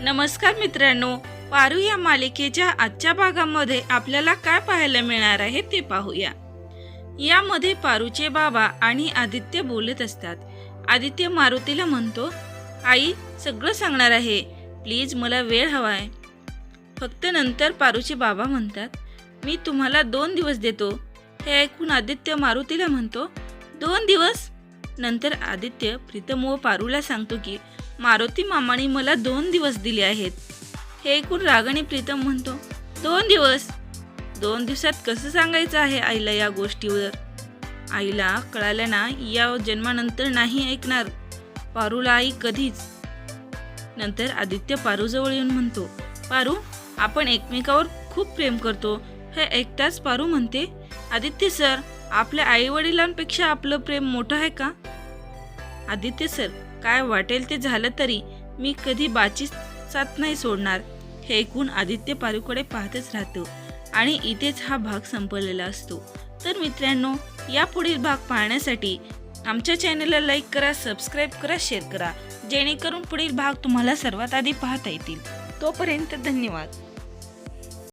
नमस्कार मित्रांनो पारू या मालिकेच्या आजच्या भागामध्ये आपल्याला काय पाहायला मिळणार आहे ते पाहूया. यामध्ये पारूचे बाबा आणि आदित्य बोलत असतात. आदित्य मारुतीला म्हणतो आई सगळं सांगणार आहे. प्लीज मला वेळ हवा आहे. फक्त नंतर पारूचे बाबा म्हणतात मी तुम्हाला दोन दिवस देतो. हे ऐकून आदित्य मारुतीला म्हणतो दोन दिवस? नंतर आदित्य प्रीतम व पारूला सांगतो की मारुती मामाने मला दोन दिवस दिले आहेत. हे ऐकून रागाने प्रीतम म्हणतो दोन दिवस? दोन दिवसात कसं सांगायचं आहे आईला या गोष्टीवर? आईला कळाल्या ना या जन्मानंतर नाही ऐकणार. पारूला आई कधीच. नंतर आदित्य पारूजवळ येऊन म्हणतो पारू आपण एकमेकावर खूप प्रेम करतो. हे ऐकताच पारू म्हणते आदित्य सर आपल्या आई वडिलांपेक्षा आपलं प्रेम मोठं आहे का? आदित्य सर काय वाटेल ते झालं तरी मी कधी बाची साथ नाही सोडणार. हे ऐकून आदित्य पारूकडे पाहतच राहतो आणि इथेच हा भाग संपलेला असतो. तर मित्रांनो या पुढील भाग पाहण्यासाठी आमच्या चॅनलला लाईक करा सबस्क्राईब करा शेअर करा. जेणेकरून पुढील भाग तुम्हाला सर्वात आधी पाहता येतील. तोपर्यंत धन्यवाद.